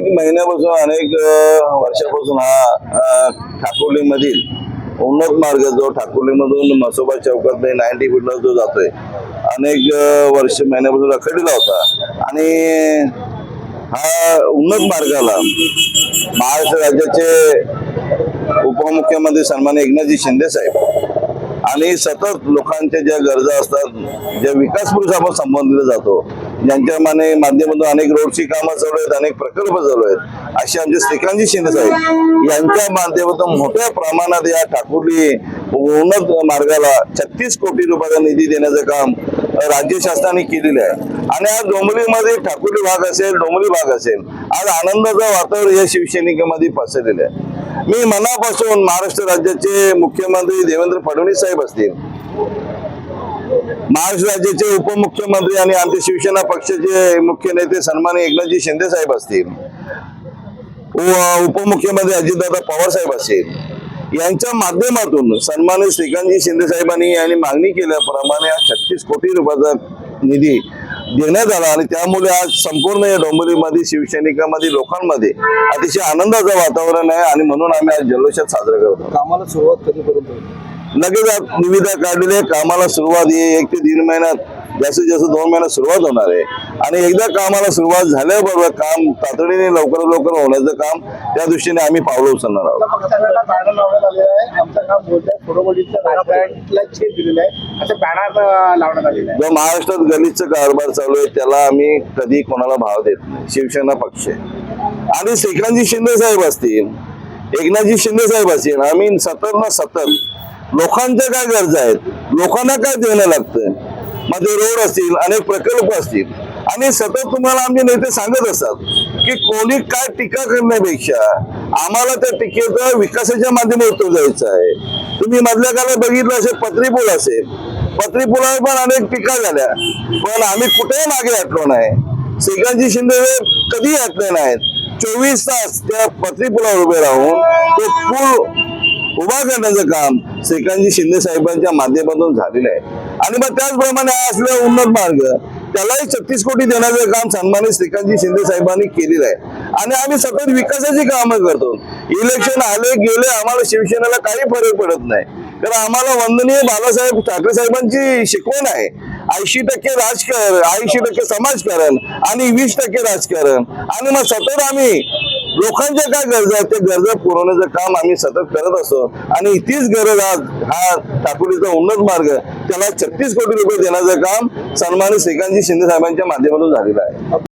महिन्यापासून अनेक वर्षापासून हा ठाकुर्ली मधील उन्नत मार्ग जो ठाकुर्लीमधून मसोबा चौकात नाईन्टी फीटला जो जातोय अनेक वर्ष महिन्यापासून रखडलेला होता. आणि हा उन्नत मार्गाला महाराष्ट्र राज्याचे उपमुख्यमंत्री सन्मान एकनाथजी शिंदे साहेब आणि सतत लोकांच्या ज्या गरजा असतात ज्या विकास आपण संबोधले जातो ज्यांच्या माने माध्यमातून अनेक रोडची कामं चालू आहेत अनेक प्रकल्प चालू आहेत असे आमचे श्रीकांतजी शिंदे साहेब यांच्या माध्यमातून मोठ्या प्रमाणात या ठाकुर्ली उन्नत मार्गाला छत्तीस कोटी रुपयाचा निधी देण्याचं काम राज्य शासनाने केलेलं आहे. आणि आज डोंबिवलीमध्ये ठाकुरी भाग असेल डोंबिवली भाग असेल आज आनंदाचं वातावरण या शिवसैनिकामध्ये पसरलेलं आहे. मी मनापासून महाराष्ट्र राज्याचे मुख्यमंत्री देवेंद्र फडणवीस साहेब असतील महाराष्ट्र राज्याचे उपमुख्यमंत्री आणि आमचे शिवसेना पक्षाचे मुख्य नेते सन्मान्य एकनाथजी शिंदे साहेब असतील उपमुख्यमंत्री अजितदादा पवार साहेब असतील यांच्या माध्यमातून सन्मान्य श्रीकांतजी शिंदे साहेबांनी यांनी मागणी केल्याप्रमाणे आज छत्तीस कोटी रुपयाचा निधी देण्यात आला आणि त्यामुळे आज संपूर्ण या डोंबिवलीमध्ये शिवसैनिकांमध्ये लोकांमध्ये अतिशय आनंदाचं वातावरण आहे आणि म्हणून आम्ही आज जल्लोषात साजरा करतो कामाला सुरुवात कधीपर्यंत? लगेच निविदा काढलेली कामाला सुरुवात ही एक ते दीड महिन्यात जास्तीत जास्त दोन महिन्यात सुरुवात होणार आहे. आणि एकदा कामाला सुरुवात झाल्याबरोबर काम तातडीने लवकरात लवकर होण्याचं काम त्या दृष्टीने आम्ही पावलं उचलणार आहोत. पक्षाला बॅनर लावण्यात आलेलं आहे. आमचं काम बोलतंय फोडोबोलीचं राजकारणाला छेद दिलेलं आहे. असं बॅनर लावण्यात आलेलं आहे. जो महाराष्ट्रात गलिच्छ कारभार चालू आहे त्याला आम्ही कधी कोणाला भाव देत नाही. शिवसेना पक्ष. आणि श्रीकांतजी शिंदे साहेब असतील एकनाथजी शिंदे साहेब असतील आम्ही सतत ना सतत लोकांच्या काय गरजा आहेत? लोकांना काय देणं लागतं मध्ये रोड असतील अनेक प्रकल्प असतील. आणि सतत तुम्हाला आमचे नेते सांगत असतात की कोणी काय टीका करण्यापेक्षा आम्हाला त्या टीकेचा विकासाच्या माध्यमातून उत्तर आहे. तुम्ही मधल्या काळात बघितलं असेल पत्री पूल असेल. पत्री पुलावर पण अनेक टीका झाल्या. पण आम्ही कुठेही मागे हटलो नाही. श्रीकांतजी शिंदे कधी हटले नाहीत. चोवीस तास त्या पत्री पुलावर उभे राहून तो पूल उभा करण्याचं काम श्रीकांतजी शिंदे साहेबांच्या माध्यमातून झालेलं आहे. आणि मग त्याचप्रमाणे असलं उन्नत मार्ग त्यालाही छत्तीस कोटी देण्याचं काम सन्मानित श्रीकांतजी शिंदे साहेबांनी केलेलं आहे. आणि आम्ही सतत विकासाची कामं करतो. इलेक्शन आले गेले आम्हाला शिवसेनेला काही फरक पडत नाही. कारण आम्हाला वंदनीय बाबासाहेब ठाकरे साहेबांची शिकवण आहे. ऐंशी टक्के राजकारण ऐंशी टक्के समाजकारण आणि वीस टक्के राजकारण. आणि मग सतत आम्ही लोकांच्या काय गरजा आहेत त्या गरजा पुरवण्याचं काम आम्ही सतत करत असतो. आणि तीच गरज आज हा ठाकुरीचा उन्नत मार्ग त्याला छत्तीस कोटी रुपये देण्याचं काम सन्मानित श्रीकांतजी शिंदे साहेबांच्या माध्यमातून झालेलं आहे.